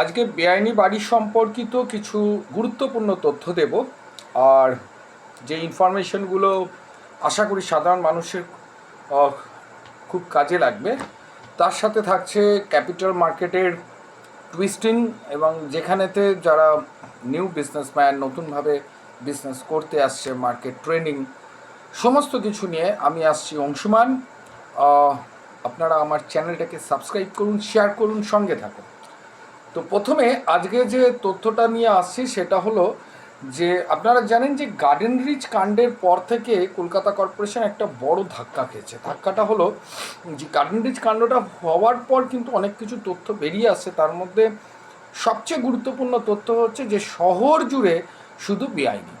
আজকে বেআইনি বাড়ি সম্পর্কিত কিছু গুরুত্বপূর্ণ তথ্য দেব। আর যে ইনফরমেশনগুলো আশা করি সাধারণ মানুষের খুব কাজে লাগবে, তার সাথে থাকছে ক্যাপিটাল মার্কেটের টুইস্টিং এবং যেখানেতে যারা নিউ বিজনেসম্যান, নতুনভাবে বিজনেস করতে আসছে, মার্কেট ট্রেনিং, সমস্ত কিছু নিয়ে আমি আসছি অংশুমান। আপনারা আমার চ্যানেলটাকে সাবস্ক্রাইব করুন, শেয়ার করুন, সঙ্গে থাকুন। তো প্রথমে আজকে যে তথ্যটা নিয়ে আসছি সেটা হলো যে আপনারা জানেন যে গার্ডেন রিচ কাণ্ডের পর থেকে কলকাতা কর্পোরেশন একটা বড় ধাক্কা খেয়েছে। ধাক্কাটা হলো যে গার্ডেন রিচ কাণ্ডটা হওয়ার পর কিন্তু অনেক কিছু তথ্য বেরিয়ে আসছে তার মধ্যে সবচেয়ে গুরুত্বপূর্ণ তথ্য হচ্ছে যে শহর জুড়ে শুধু বেআইনি।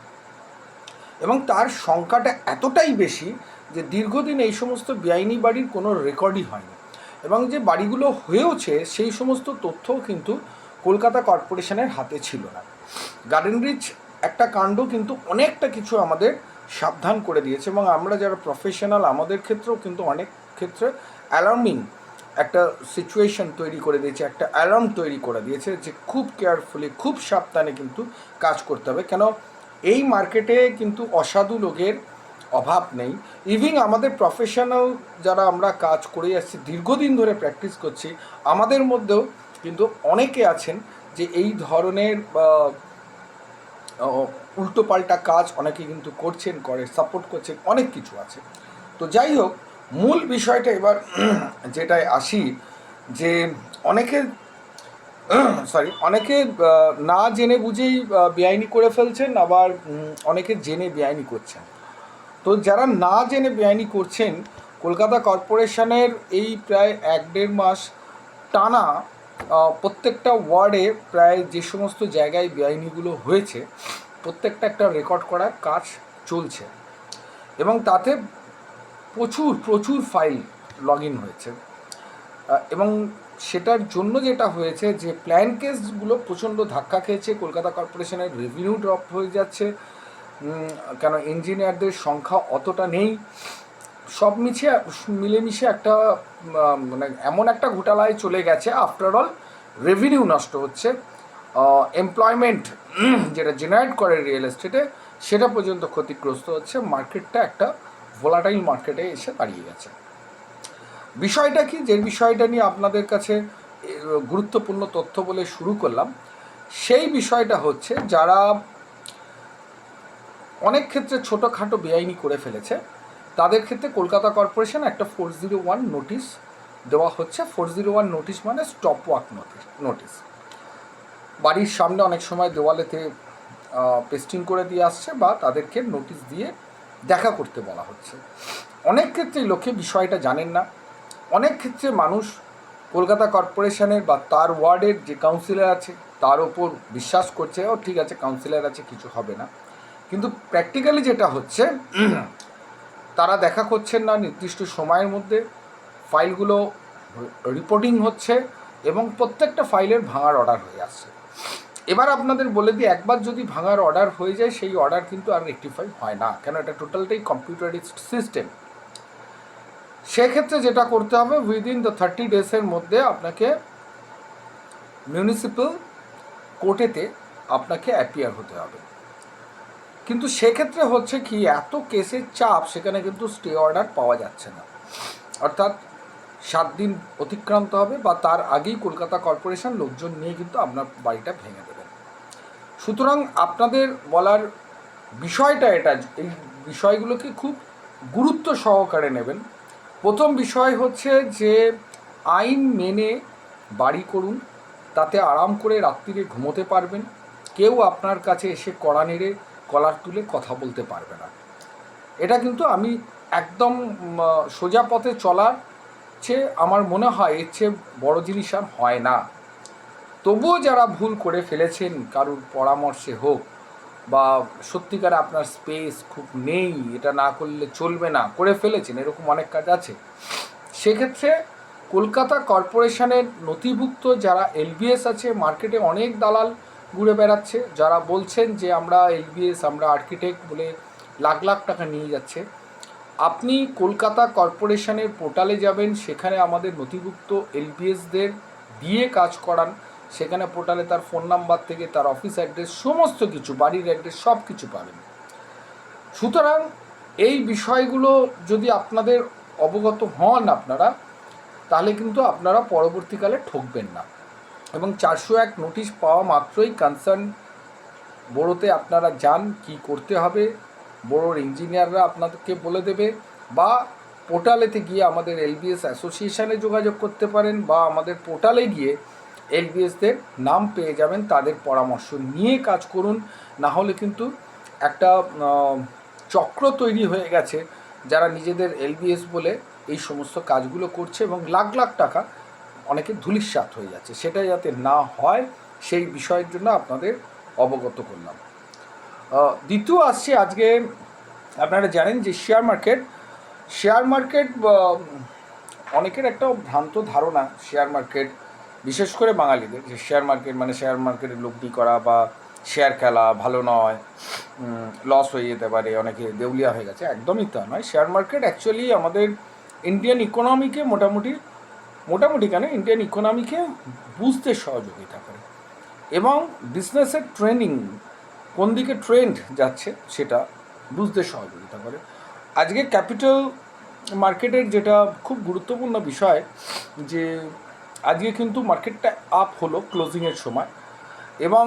এবং তার সংখ্যাটা এতটাই বেশি যে দীর্ঘদিন এই সমস্ত বেআইনি বাড়ির কোনো রেকর্ডই হয়নি। এবং যে বাড়িগুলো হয়েওছে, সেই সমস্ত তথ্যও কিন্তু কলকাতা কর্পোরেশনের হাতে ছিল না। গার্ডেন রিচ একটা কাণ্ড কিন্তু অনেকটা কিছু আমাদের সাবধান করে দিয়েছে এবং আমরা যারা প্রফেশনাল আমাদের ক্ষেত্রেও কিন্তু অনেক ক্ষেত্রে অ্যালার্মিং একটা সিচুয়েশন তৈরি করে দিয়েছে, একটা অ্যালার্ম তৈরি করে দিয়েছে যে খুব কেয়ারফুলি খুব সাবধানে কিন্তু কাজ করতে হবে। কেন? এই মার্কেটে কিন্তু অসাধু লোকের অভাব নেই। ইভিন আমাদের প্রফেশনাল যারা আমরা কাজ করে যাচ্ছি দীর্ঘদিন ধরে প্র্যাকটিস করছি, আমাদের মধ্যেও কিন্তু অনেকে আছেন যে এই ধরনের উল্টোপাল্টা কাজ অনেকে কিন্তু করছেন, করে সাপোর্ট করছেন, অনেক কিছু আছে। তো যাই হোক, মূল বিষয়টা এবার যেটায় আসি যে অনেকে সরি অনেকে না জেনে বুঝেই বেআইনি করে ফেলছেন, আবার অনেকে জেনে বেআইনি করছেন। তো যারা না জেনে বেআইনি করছেন, কলকাতা কর্পোরেশনের এই প্রায় এক দেড় মাস টানা প্রত্যেকটা ওয়ার্ডে প্রায় যে সমস্ত জায়গায় বেআইনিগুলো হয়েছে, প্রত্যেকটা একটা রেকর্ড করার কাজ চলছে। এবং তাতে প্রচুর প্রচুর ফাইল লগ ইন হয়েছে এবং সেটার জন্য যেটা হয়েছে যে, প্ল্যান কেসগুলো প্রচণ্ড ধাক্কা খেয়েছে, কলকাতা কর্পোরেশনের রেভিনিউ ড্রপ হয়ে যাচ্ছে কেন ইঞ্জিনিয়ারদের সংখ্যা অতটা নেই। সব মিছে, মিলেমিশে একটা মানে এমন একটা ঘোটালায় চলে গেছে। আফটার অল রেভিনিউ নষ্ট হচ্ছে। এমপ্লয়মেন্ট যেটা জেনারেট করে রিয়েল এস্টেটে সেটা পর্যন্ত ক্ষতিগ্রস্ত হচ্ছে। মার্কেটটা একটা ভোলাটাইল মার্কেটে এসে দাঁড়িয়ে গেছে। বিষয়টা কি? যে বিষয়টা নিয়ে আপনাদের কাছে গুরুত্বপূর্ণ তথ্য বলে শুরু করলাম, সেই বিষয়টা হচ্ছে যারা অনেক ক্ষেত্রে ছোটোখাটো বেআইনি করে ফেলেছে। তাদের ক্ষেত্রে কলকাতা কর্পোরেশন একটা ফোর জিরো ওয়ান নোটিশ দেওয়া হচ্ছে। ফোর জিরো ওয়ান নোটিশ মানে স্টপ নোটিশ নোটিশ। বাড়ির সামনে অনেক সময় দেওয়ালেতে পেস্টিং করে দিয়ে আসছে বা তাদেরকে নোটিশ দিয়ে দেখা করতে বলা হচ্ছে। অনেক ক্ষেত্রে লোকে বিষয়টা জানেন না। অনেক ক্ষেত্রে মানুষ কলকাতা কর্পোরেশনের বা তার ওয়ার্ডের যে কাউন্সিলর আছে, তার ওপর বিশ্বাস করছে, ও, ঠিক আছে, কাউন্সিলর আছে, কিছু হবে না। কিন্তু প্র্যাকটিক্যালি যেটা হচ্ছে, তারা দেখা করছেন না নির্দিষ্ট সময়ের মধ্যে। ফাইলগুলো রিপোর্টিং হচ্ছে এবং প্রত্যেকটা ফাইলের ভাঙার অর্ডার হয়ে আসছে। এবার আপনাদের বলে দিই, একবার যদি ভাঙার অর্ডার হয়ে যায়, সেই অর্ডার কিন্তু আর রেক্টিফাই হয় না। কেন? এটা টোটালটাই কম্পিউটারাইজড সিস্টেম সেক্ষেত্রে যেটা করতে হবে উইদিন দ্য থার্টি ডেজের মধ্যে আপনাকে মিউনিসিপ্যাল কোর্টেতে আপনাকে অ্যাপিয়ার হতে হবে। কিন্তু সেক্ষেত্রে হচ্ছে কি, এত কেসের চাপ, সেখানে কিন্তু স্টে অর্ডার পাওয়া যাচ্ছে না। অর্থাৎ সাত দিন অতিক্রান্ত হবে বা তার আগেই কলকাতা কর্পোরেশন লোকজন নিয়ে কিন্তু আপনার বাড়িটা ভেঙে দেবেন সুতরাং আপনাদের বলার বিষয়টা এটা, এই বিষয়গুলোকে খুব গুরুত্ব সহকারে নেবেন। প্রথম বিষয় হচ্ছে যে, আইন মেনে বাড়ি করুন, তাতে আরাম করে রাত্রিরে ঘুমোতে পারবেন। কেউ আপনার কাছে এসে কড়া নেড়ে কলার তুলে কথা বলতে পারবে না। এটা কিন্তু আমি একদম সোজা পথে চলার চেয়ে আমার মনে হয় এর চেয়ে বড় জিনিস আর হয় না। তবুও যারা ভুল করে ফেলেছেন, কারুর পরামর্শে হোক বা সত্যিকার আপনার স্পেস খুব নেই, এটা না করলে চলবে না, করে ফেলেছেন, এরকম অনেক কাজ আছে। সেক্ষেত্রে কলকাতা কর্পোরেশনের নথিভুক্ত যারা এলবিএস আছে, মার্কেটে অনেক দালাল ঘুরে বেড়াচ্ছে। যারা বলছেন যে আমরা এলবিএস, আমরা আর্কিটেক্ট বলে লাখ লাখ টাকা নিয়ে যাচ্ছে, আপনি কলকাতা কর্পোরেশনের পোর্টালে যাবেন, সেখানে আমাদের নথিভুক্ত এলবিএসদের দিয়ে কাজ করান। সেখানে পোর্টালে তার ফোন নাম্বার থেকে, তার অফিস অ্যাড্রেস সমস্ত কিছু, বাড়ির অ্যাড্রেস সব কিছু পাবেন। সুতরাং এই বিষয়গুলো যদি আপনাদের অবগত হন আপনারা, তাহলে কিন্তু আপনারা পরবর্তীকালে ঠকবেন না। এবং চারশো এক নোটিশ পাওয়া মাত্রই কনসার্ন বড়োতে আপনারা যান, কি করতে হবে বড়োর ইঞ্জিনিয়াররা আপনাদেরকে বলে দেবে, বা পোর্টালেতে গিয়ে আমাদের এলবিএস অ্যাসোসিয়েশনে যোগাযোগ করতে পারেন, বা আমাদের পোর্টালে গিয়ে এলবিএসদের নাম পেয়ে যাবেন, তাদের পরামর্শ নিয়ে কাজ করুন। না হলে কিন্তু একটা চক্র তৈরি হয়ে গেছে, যারা নিজেদের এলবিএস বলে এই সমস্ত কাজগুলো করছে এবং লাখ লাখ টাকা অনেকে ধুলিস্বাত হয়ে যাচ্ছে। সেটা যাতে না হয়, সেই বিষয়ের জন্য আপনাদের অবগত করলাম। দ্বিতীয় আসছে আজকে, আপনারা জানেন যে শেয়ার মার্কেট শেয়ার মার্কেট অনেকের একটা ভ্রান্ত ধারণা শেয়ার মার্কেট বিশেষ করে বাঙালিদের, যে শেয়ার মার্কেট মানে শেয়ার মার্কেটে লুকডি করা বা শেয়ার খেলা ভালো নয় লস হয়ে যেতে পারে, অনেকে দেউলিয়া হয়ে গেছে। একদমই তা নয়। শেয়ার মার্কেট অ্যাকচুয়ালি আমাদের ইন্ডিয়ান ইকোনমিকে মোটামুটি মোটামুটি কেন? ইন্ডিয়ান ইকোনমিকে বুঝতে সহযোগিতা করে এবং বিজনেসের ট্রেনিং কোন দিকে ট্রেন্ড যাচ্ছে সেটা বুঝতে সহযোগিতা করে আজকে ক্যাপিটাল মার্কেটের যেটা খুব গুরুত্বপূর্ণ বিষয়, যে আজকে কিন্তু মার্কেটটা আপ হলো ক্লোজিংয়ের সময়। এবং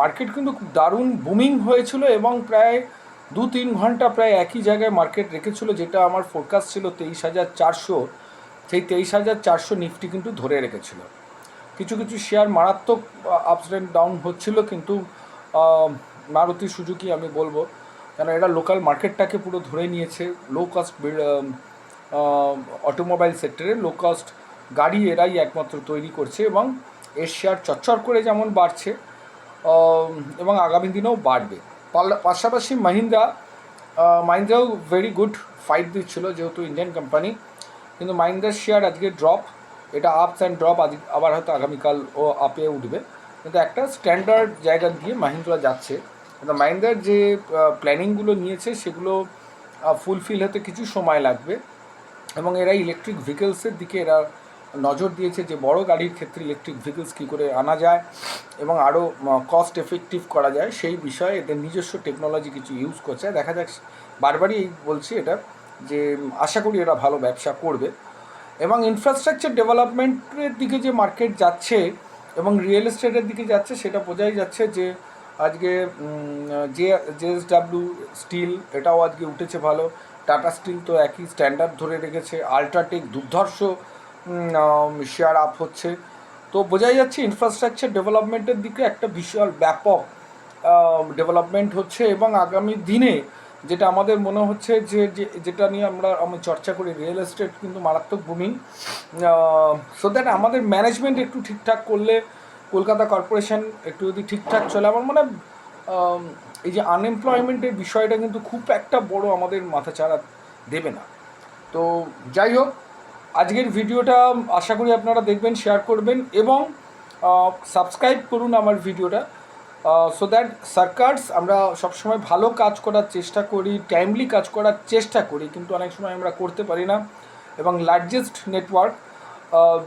মার্কেট কিন্তু খুব দারুণ বুমিং হয়েছিল এবং প্রায় দু তিন ঘণ্টা প্রায় একই জায়গায় মার্কেট রেখেছিল, যেটা আমার ফোরকাস্ট ছিল তেইশ হাজার চারশো সেই তেইশ হাজার চারশো নিফটি কিন্তু ধরে রেখেছিল। কিছু কিছু শেয়ার মারাত্মক আপস অ্যান্ড ডাউন হচ্ছিল কিন্তু মারুতি সুজুকি আমি বলব, কেন এরা লোকাল মার্কেটটাকে পুরো ধরে নিয়েছে। লো কস্ট অটোমোবাইল সেক্টরে লো কস্ট গাড়ি এরাই একমাত্র তৈরি করছে এবং এর শেয়ার চচ্চর করে যেমন বাড়ছে এবং আগামী দিনেও বাড়বে। পাশাপাশি মাহিন্দ্রা মাহিন্দ্রাও ভেরি গুড ফাইট দিচ্ছিল, যেহেতু ইন্ডিয়ান কোম্পানি কিন্তু মাহিন্দ্রার শেয়ার আজকে ড্রপ এটা আপস অ্যান্ড ড্রপ আজ আবার হয়তো আগামীকাল ও আপে উঠবে। কিন্তু একটা স্ট্যান্ডার্ড জায়গা দিয়ে মাহিন্দ্রা যাচ্ছে। কিন্তু মাহিন্দ্রার যে প্ল্যানিংগুলো নিয়েছে, সেগুলো ফুলফিল হতে কিছু সময় লাগবে। এবং এরা ইলেকট্রিক ভেহিকেলসের দিকে এরা নজর দিয়েছে যে, বড় গাড়ির ক্ষেত্রে ইলেকট্রিক ভেহিকেলস কী করে আনা যায় এবং আরও কস্ট এফেক্টিভ করা যায়। সেই বিষয়ে এদের নিজস্ব টেকনোলজি কিছু ইউজ করছে। দেখা যাক, বারবারই বলছি এটা যে আশা করি এরা ভালো ব্যবসা করবে। এবং ইনফ্রাস্ট্রাকচার ডেভেলপমেন্টের দিকে যে মার্কেট যাচ্ছে এবং রিয়েল এস্টেটের দিকে যাচ্ছে, সেটা বোঝাই যাচ্ছে যে আজকে যে জেএসডাব্লিউ স্টিল এটাও আজকে উঠেছে ভালো। টাটা স্টিল তো একই স্ট্যান্ডার্ড ধরে রেখেছে। আল্ট্রাটেক দুর্ধর্ষ শেয়ার আপ হচ্ছে। তো বোঝাই যাচ্ছে ইনফ্রাস্ট্রাকচার ডেভেলপমেন্টের দিকে একটা বিশাল ব্যাপক ডেভেলপমেন্ট হচ্ছে এবং আগামী দিনে যেটা আমাদের মনে হচ্ছে যে যেটা নিয়ে আমরা, আমি চর্চা করি রিয়েল এস্টেট কিন্তু মারাত্মক বুমিং সো দ্যাট আমাদের ম্যানেজমেন্ট একটু ঠিকঠাক করলে কলকাতা কর্পোরেশন একটু যদি ঠিকঠাক চলে। আমার মনে এই যে আনএমপ্লয়মেন্টের বিষয়টা কিন্তু খুব একটা বড় আমাদের মাথাচাড়া দেবে না। তো যাই হোক, আজকের ভিডিওটা আশা করি আপনারা দেখবেন শেয়ার করবেন এবং সাবস্ক্রাইব করুন আমার ভিডিওটা। সো দ্যাট সার্কার্স আমরা সবসময় ভালো কাজ করার চেষ্টা করি টাইমলি কাজ করার চেষ্টা করি, কিন্তু অনেক সময় আমরা করতে পারি না। এবং লার্জেস্ট নেটওয়ার্ক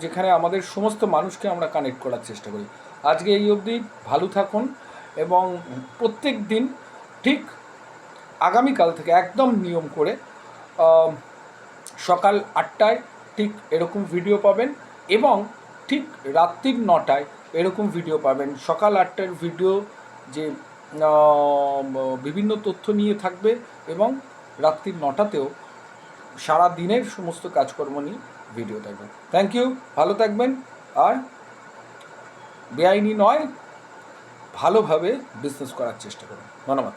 যেখানে আমাদের সমস্ত মানুষকে আমরা কানেক্ট করার চেষ্টা করি। আজকে এই অবধি ভালো থাকুন এবং প্রত্যেক দিন ঠিক আগামীকাল থেকে একদম নিয়ম করে সকাল আটটায় ঠিক এরকম ভিডিও পাবেন এবং ঠিক রাত্রির নটায় এরকম ভিডিও পাবেন। সকাল আটটার ভিডিও যে বিভিন্ন তথ্য নিয়ে থাকবে এবং রাত্রি নটাতেও সারা দিনের সমস্ত কাজকর্ম নিয়ে ভিডিও থাকবে থ্যাংক ইউ ভালো থাকবেন। আর বেআইনি নয়, ভালোভাবে বিজনেস করার চেষ্টা করুন ধন্যবাদ।